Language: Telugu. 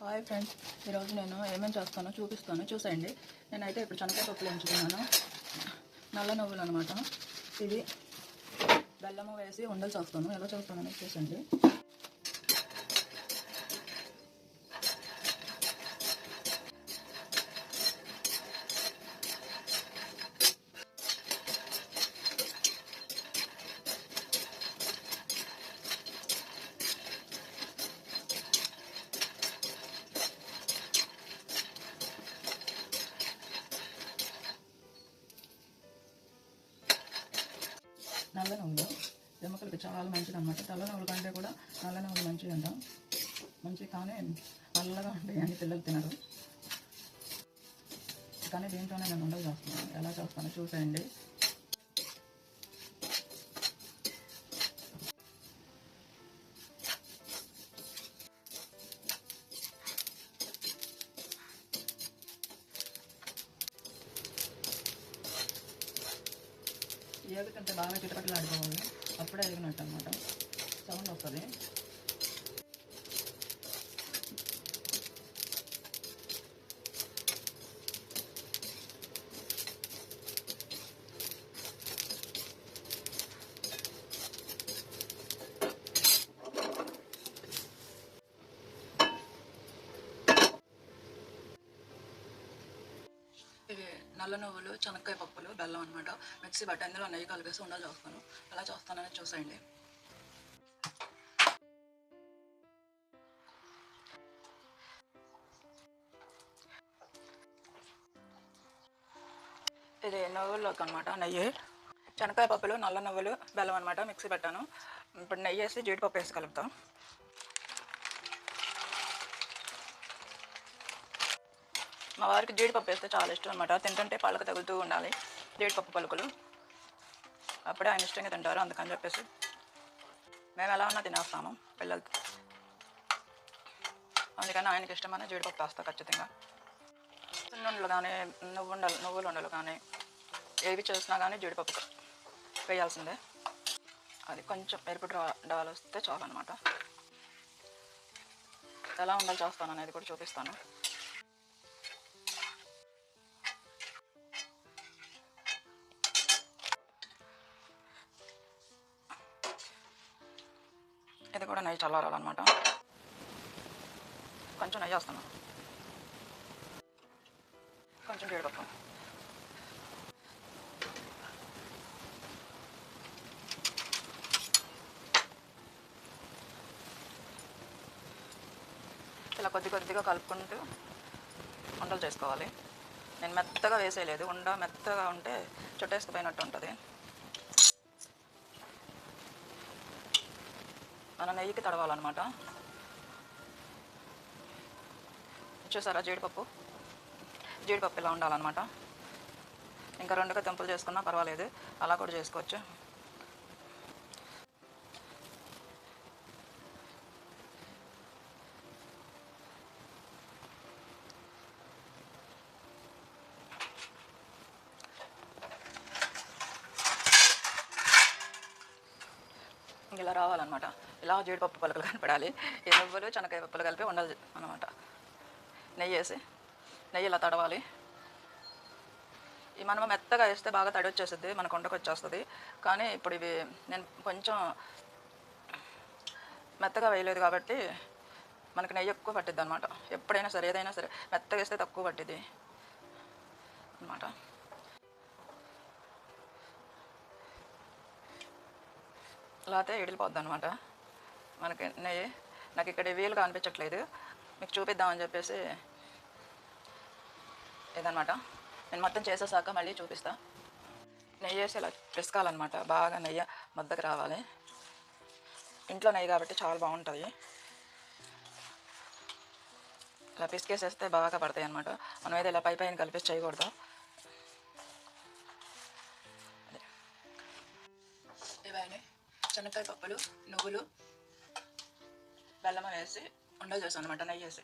హాయ్ ఫ్రెండ్స్ ఈరోజు నేను ఏమేమి చేస్తానో చూపిస్తాను. చూసేయండి. నేనైతే ఇప్పుడు చెనక్కాయ పప్పులు ఎంచుకున్నాను. నల్ల నువ్వులు అనమాట ఇది బెల్లము వేసి ఉండలు చేస్తాను. ఎలా చేస్తాను అనేది చూసండి నల్ల నువ్వులు ఎముకలకి చాలా మంచిది అనమాట తెల్ల నువ్వుల కంటే కూడా నల్ల నువ్వులు మంచివి అంటాం. మంచి కానీ నల్లగా ఉంటాయి అని పిల్లలు తినరు. కానీ దీంట్లోనే నేను ఉండలు చేస్తున్నాను. ఎలా చేస్తానో చూసేయండి. ఏగకంటే బాగా చిటపట్లు ఆడుకోవాలి. అప్పుడే ఎగినట్టు అనమాట సౌండ్ వస్తుంది ఇవి నల్ల నువ్వులు చెనక్కాయ పప్పులు బెల్లం అనమాట మిక్సీ బట్టి అందులో నెయ్యి కలిపేసి ఉండాలి చేస్తాను ఎలా చేస్తానని చూసేయండి. ఇది నువ్వుల్లోకి అనమాట నెయ్యి. శనక్కాయ పప్పులు నల్ల నువ్వులు బెల్లం అనమాట మిక్సీ పెట్టాను. ఇప్పుడు నెయ్యి వేసి జీడిపప్పు వేసి కలుపుతాం. మా వారికి జీడిపప్పు వేస్తే చాలా ఇష్టం అనమాట తింటుంటే పళ్ళకు తగులుతూ ఉండాలి. జీడిపప్పు పలుకులు. అప్పుడే ఆయన ఇష్టంగా తింటారు అందుకని చెప్పేసి. మేము ఎలా ఉన్నా తినేస్తాము పిల్లలకి. అందుకని ఆయనకి ఇష్టమైన జీడిపప్పు వేస్తా ఖచ్చితంగా. సున్నుండలు కానీ నువ్వుండలు నువ్వులు ఉండలు కానీ ఏవి చేసినా కానీ జీడిపప్పు వేయాల్సిందే. అది కొంచెం ఎరుపు డాలు వస్తే చాలు అనమాట ఎలా ఉండాలి చేస్తాను అనేది కూడా చూపిస్తాను. ఇది కూడా నెయ్యి చల్లారాలన్నమాట కొంచెం నెయ్యి వేస్తాను కొంచెం జీడిపప్పు. ఇలా కొద్ది కొద్దిగా కలుపుకుంటూ ఉండలు చేసుకోవాలి. నేను మెత్తగా వేసేయలేదు. ఉండ మెత్తగా ఉంటే చుట్టేసుకుపోయినట్టు ఉంటుంది. మన నెయ్యికి తడవాలన్నమాట. చూసారా జీడిపప్పు? జీడిపప్పు ఇలా ఉండాలన్నమాట. ఇంకా రెండుగా తెంపులు చేసుకున్నా పర్వాలేదు. అలా కూడా చేసుకోవచ్చు. ఇలా రావాలన్నమాట. ఇలా జీడిపప్పు పలుకులు కనపడాలి. ఈ నువ్వులు శనకాయ పప్పులు కలిపి వండాలి అనమాట నెయ్యి వేసి నెయ్యి ఇలా తడవాలి. ఈ మనం మెత్తగా వేస్తే బాగా తడి వచ్చేస్తుంది మనకు వంటకు వచ్చేస్తుంది. కానీ ఇప్పుడు ఇవి నేను కొంచెం మెత్తగా వేయలేదు కాబట్టి మనకి నెయ్యి ఎక్కువ పట్టిద్ది అనమాట ఎప్పుడైనా సరే ఏదైనా సరే మెత్తగా వేస్తే తక్కువ పట్టిద్ది అనమాట లేకపోతే ఎడిలిపోద్ది అనమాట మనకి నెయ్యి నాకు ఇక్కడ వీలుగా కనిపించట్లేదు. మీకు చూపిద్దామని చెప్పేసి ఇదనమాట. నేను మొత్తం చేసేసాక మళ్ళీ చూపిస్తా. నెయ్యి వేసి ఇలా పిసకాలన్నమాట బాగా నెయ్యి మద్దకు రావాలి. ఇంట్లో నెయ్యి కాబట్టి చాలా బాగుంటుంది ఇలా పిసికేసేస్తే బాగా పడతాయి అనమాట మనం ఏదో ఇలా పై పైన కలిపేసి చేయకూడదు. శనక్కాయ పప్పులు నువ్వులు బెల్లం వేసి ఉండలు చేస్తాను అనమాట నెయ్యి వేసి.